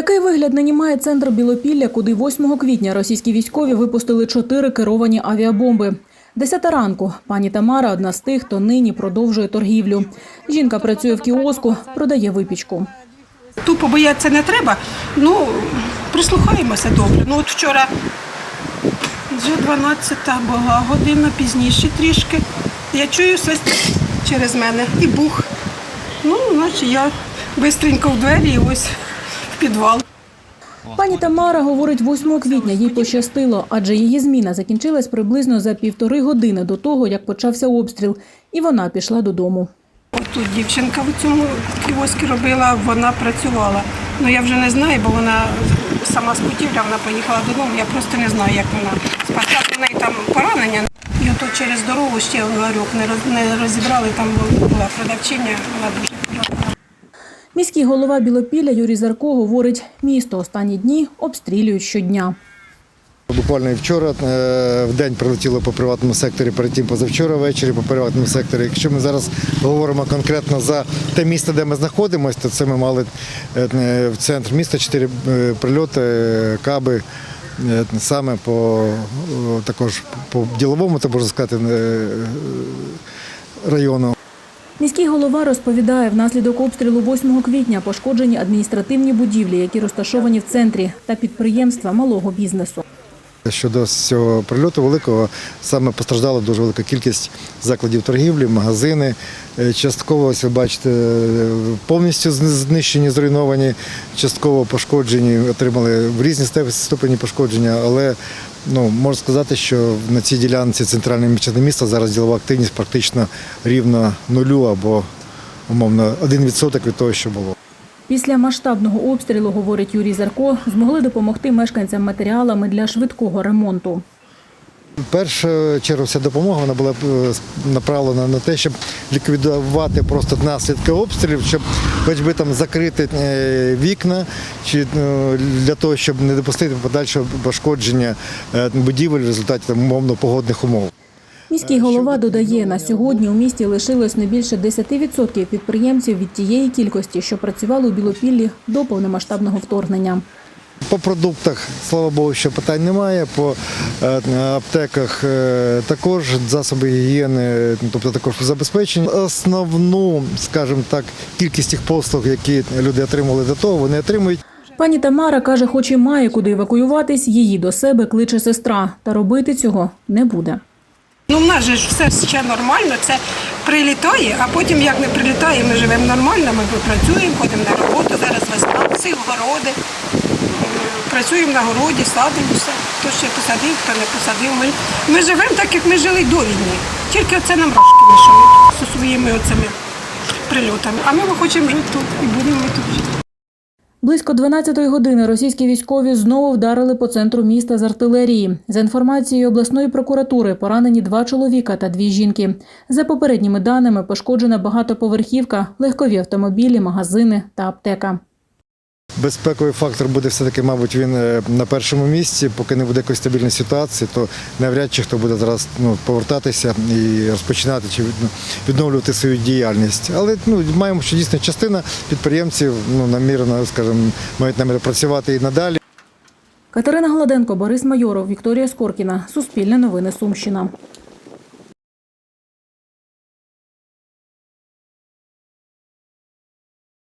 Такий вигляд нині має центр Білопілля, куди 8 квітня російські військові випустили чотири керовані авіабомби. Десята ранку. Пані Тамара одна з тих, хто нині продовжує торгівлю. Жінка працює в кіоску, продає випічку. Тупо боятися не треба. Ну, прислухаємося добре. Ну от вчора вже 12 була година пізніше трішки. Я чую щось через мене і бух. Ну, значить, я швидко в двері і ось підвал. Пані Тамара говорить, 8 квітня їй пощастило, адже її зміна закінчилась приблизно за півтори години до того, як почався обстріл, і вона пішла додому. Тут дівчинка в цьому кіоскі робила, вона працювала. Ну я вже не знаю, бо вона сама з Путівля, вона поїхала додому. Я просто не знаю, як вона. Спочатку в неї там поранення. І ото через дорогу ще ларьок не роз- розібрали, там була продавчиня, вона дуже. Міський голова Білопілля Юрій Зарко говорить, місто останні дні обстрілюють щодня. Буквально вчора е, в день прилетіло по приватному секторі, перед позавчора ввечері по приватному секторі. Якщо ми зараз говоримо конкретно за те місце, де ми знаходимося, то це ми мали е, е, в центр міста чотири прильоти, каби. Саме по також по діловому, то можна сказати, району. Міський голова розповідає, внаслідок обстрілу 8 квітня пошкоджені адміністративні будівлі, які розташовані в центрі, та підприємства малого бізнесу. Щодо цього прильоту великого, саме постраждала дуже велика кількість закладів торгівлі, магазини. Е, Частково, ось ви бачите, е, повністю знищені, зруйновані, частково пошкоджені, отримали в різні степ- ступені пошкодження, але ну, можна сказати, що на цій ділянці центральної мічини міста зараз ділова активність практично рівна нулю або умовно 1% від того, що було. Після масштабного обстрілу, говорить Юрій Зарко, змогли допомогти мешканцям матеріалами для швидкого ремонту. Чергу вся допомога вона була е, направлена на те, щоб ліквідувати просто наслідки обстрілів, щоб хоч би там закрити е, вікна, чи е, для того, щоб не допустити подальшого пошкодження будівель в результаті там, умовно погодних умов. Міський голова додає, на сьогодні у місті лишилось не більше 10% підприємців від тієї кількості, що працювали у Білопіллі до повномасштабного вторгнення. По продуктах, слава Богу, що питань немає. По е, аптеках е, також засоби гігієни, тобто також забезпечені. Основну, скажімо так, кількість тих послуг, які люди отримували до того, вони отримують. Пані Тамара каже, хоч і має куди евакуюватись, її до себе кличе сестра, та робити цього не буде. Ну, в нас же ж все ще нормально, це прилітає, а потім як не прилітає, ми живемо нормально, ми працюємо, ходимо на роботу, зараз весна, всі городи. Працюємо на городі, садимо все. Хто ще посадив, хто не посадив. Ми, ми живемо так, як ми жили до війни. Тільки це нам рожки мішають зі своїми оцими прильотами. А ми хочемо жити тут і будемо тут жити. Близько 12-ї години російські військові знову вдарили по центру міста з артилерії. За інформацією обласної прокуратури, поранені два чоловіка та дві жінки. За попередніми даними, пошкоджена багатоповерхівка, легкові автомобілі, магазини та аптека. Безпековий фактор буде все-таки, мабуть, він е, на першому місці. Поки не буде якоїсь стабільної ситуації, то навряд чи хто буде зараз ну, повертатися і розпочинати чи відновлювати свою діяльність. Але ну, маємо, що дійсно частина підприємців ну, намірено, скажімо, мають намір працювати і надалі. Катерина Гладенко, Борис Майоров, Вікторія Скоркіна. Суспільне новини Сумщина.